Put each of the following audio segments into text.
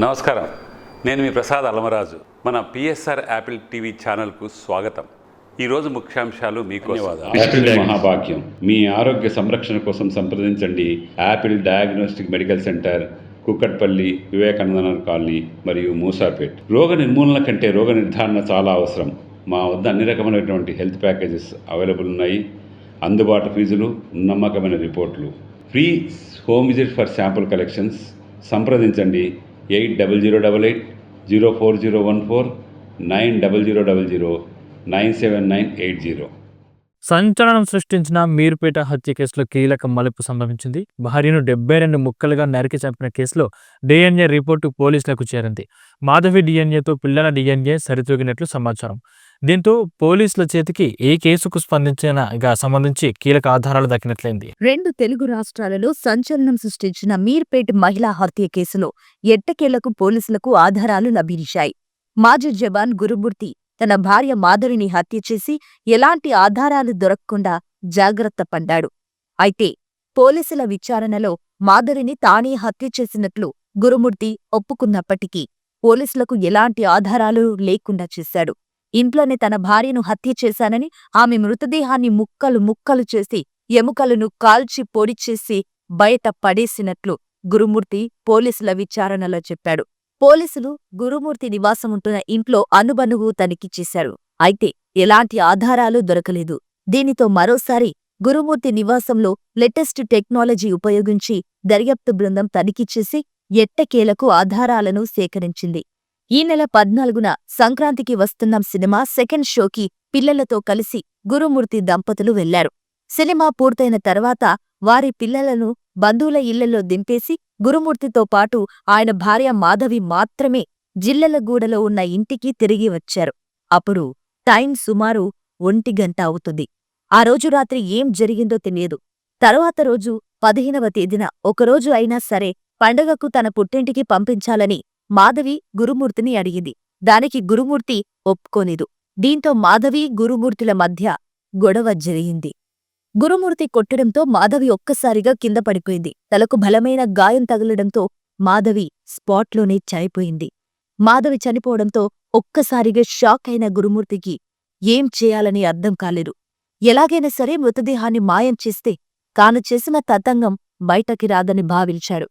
నమస్కారం. నేను మీ ప్రసాద్ అలమరాజు. మన పిఎస్ఆర్ యాపిల్ టీవీ ఛానల్కు స్వాగతం. ఈరోజు ముఖ్యాంశాలు మీకు యాపిల్ మహాభాగ్యం. మీ ఆరోగ్య సంరక్షణ కోసం సంప్రదించండి Apple diagnostic medical centre Kukatpally Vivekananda colony మరియు మూసాపేట్ రోగ నిర్మూలన కంటే రోగ నిర్ధారణ చాలా అవసరం. మా వద్ద అన్ని రకమైనటువంటి హెల్త్ ప్యాకేజెస్ అవైలబుల్ ఉన్నాయి. అందుబాటు ఫీజులు నమ్మకమైన రిపోర్ట్లు. Free home visit for sample collections. సంప్రదించండి eight double zero double eight zero four zero one four nine double zero double zero nine seven nine eight zero సంచలనం సృష్టించిన మీరుపేట హత్య కేసులో కీలక మలుపు సంభవించింది. భార్యను డెబ్బై రెండు ముక్కలుగా నరికి చంపిన కేసులో డిఎన్ఏ రిపోర్టు పోలీసులకు చేరింది. మాధవి డిఎన్ఏతో పిల్లల డిఎన్ఏ సరితూగినట్లు సమాచారం. దీంతో పోలీసుల చేతికి ఏ కేసుకు స్పందించినగా సంబంధించి కీలక ఆధారాలు దక్కినట్లయింది. రెండు తెలుగు రాష్ట్రాలలో సంచలనం సృష్టించిన మీర్పేట్ మహిళా హత్య కేసులో ఎట్టకేలకు పోలీసులకు ఆధారాలు లభించాయి. మాజీ జవాన్ గురుమూర్తి తన భార్య మాధురిని హత్య చేసి ఎలాంటి ఆధారాలు దొరకకుండా జాగ్రత్త పడ్డాడు. అయితే పోలీసుల విచారణలో మాధురిని తానే హత్య చేసినట్లు గురుమూర్తి ఒప్పుకున్నప్పటికీ పోలీసులకు ఎలాంటి ఆధారాలు లేకుండా చేశాడు. ఇంట్లోనే తన భార్యను హత్య చేశానని ఆమె మృతదేహాన్ని ముక్కలు ముక్కలు చేసి ఎముకలను కాల్చి పొడిచేసి బయట పడేసినట్లు గురుమూర్తి పోలీసుల విచారణలో చెప్పాడు. పోలీసులు గురుమూర్తి నివాసముంటున్న ఇంట్లో అనుబనువు తనిఖీ చేశారు అయితే ఎలాంటి ఆధారాలు దొరకలేదు. దీనితో మరోసారి గురుమూర్తి నివాసంలో లేటెస్ట్ టెక్నాలజీ ఉపయోగించి దర్యాప్తు బృందం తనిఖీ చేసి ఎట్టకేలకు ఆధారాలను సేకరించింది. ఈ నెల పద్నాలుగున సంక్రాంతికి వస్తున్న సినిమా సెకండ్ షోకి పిల్లలతో కలిసి గురుమూర్తి దంపతులు వెళ్ళారు. సినిమా పూర్తయిన తర్వాత వారి పిల్లలను బంధువుల ఇళ్ళలో దింపేసి గురుమూర్తితో పాటు ఆయన భార్య మాధవి మాత్రమే జిల్లెలగూడలో ఉన్న ఇంటికి తిరిగి వచ్చారు. అప్పుడు టైం సుమారు ఒంటి గంట అవుతుంది. ఆ రోజు రాత్రి ఏం జరిగిందో తెలియదు. తరువాత రోజు పదిహేనవ తేదీన ఒకరోజు అయినా సరే పండగకు తన పుట్టింటికి పంపించాలని మాధవి గురుమూర్తిని అడిగింది. దానికి గురుమూర్తి ఒప్పుకోలేదు. దీంతో మాధవి గురుమూర్తుల మధ్య గొడవ జరిగింది. గురుమూర్తి కొట్టడంతో మాధవి ఒక్కసారిగా కింద పడిపోయింది. తలకు బలమైన గాయం తగలడంతో మాధవి స్పాట్లోనే చనిపోయింది మాధవి చనిపోవడంతో ఒక్కసారిగా షాక్ అయిన గురుమూర్తికి ఏం చేయాలని అర్థం కాలేదు. ఎలాగైనా సరే మృతదేహాన్ని మాయం చేస్తే తాను చేసిన తతంగం బయటకి రాదని భావించాడు.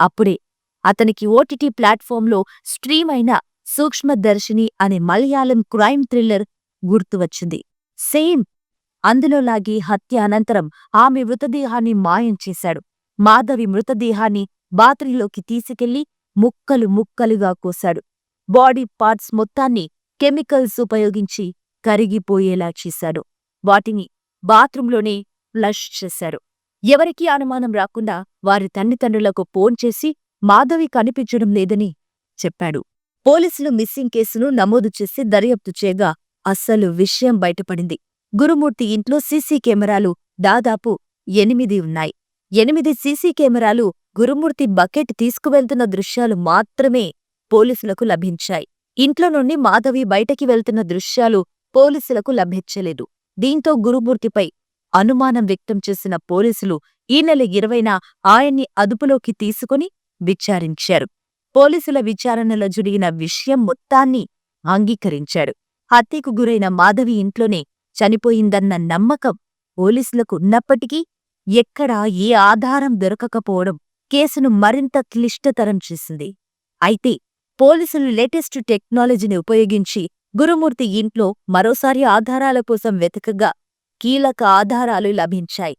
అప్పుడే అతనికి ఓటీటీ ప్లాట్ఫామ్లో స్ట్రీమ్ అయిన సూక్ష్మదర్శిని అనే మలయాళం క్రైమ్ థ్రిల్లర్ గుర్తువచ్చింది. సేమ్ అందులోలాగి హత్య అనంతరం ఆమె మృతదేహాన్ని మాయం చేశాడు. మాధవి మృతదేహాన్ని బాత్రూంలోకి తీసుకెళ్ళి ముక్కలు ముక్కలుగా కోశాడు. బాడీ పార్ట్స్ మొత్తాన్ని కెమికల్స్ ఉపయోగించి కరిగిపోయేలా చేశాడు. వాటిని బాత్రూంలోనే ఫ్లష్ చేశారు ఎవరికీ అనుమానం రాకుండా వారి తల్లిదండ్రులకు ఫోన్ చేసి మాధవి కనిపించడం లేదని చెప్పాడు. పోలీసులు మిస్సింగ్ కేసును నమోదు చేసి దర్యాప్తు చేయగా అస్సలు విషయం బయటపడింది. గురుమూర్తి ఇంట్లో సీసీ కెమెరాలు దాదాపు ఎనిమిది ఉన్నాయి. ఎనిమిది సీసీ కెమెరాలు గురుమూర్తి బకెట్ తీసుకువెళ్తున్న దృశ్యాలు మాత్రమే పోలీసులకు లభించాయి. ఇంట్లో నుండి మాధవి బయటకి వెళ్తున్న దృశ్యాలు పోలీసులకు లభించలేదు. దీంతో గురుమూర్తిపై అనుమానం వ్యక్తం చేసిన పోలీసులు ఈ నెల ఇరవైన ఆయన్ని అదుపులోకి తీసుకుని విచారించారు. పోలీసుల విచారణలో జరిగిన విషయం మొత్తాన్ని అంగీకరించాడు హత్యకు గురైన మాధవి ఇంట్లోనే చనిపోయిందన్న నమ్మకం పోలీసులకు ఉన్నప్పటికీ ఎక్కడా ఏ ఆధారం దొరకకపోవడం కేసును మరింత క్లిష్టతరం చేసింది. అయితే పోలీసులు లేటెస్ట్ టెక్నాలజీని ఉపయోగించి గురుమూర్తి ఇంట్లో మరోసారి ఆధారాల కోసం వెతకగా కీలక ఆధారాలు లభించాయి.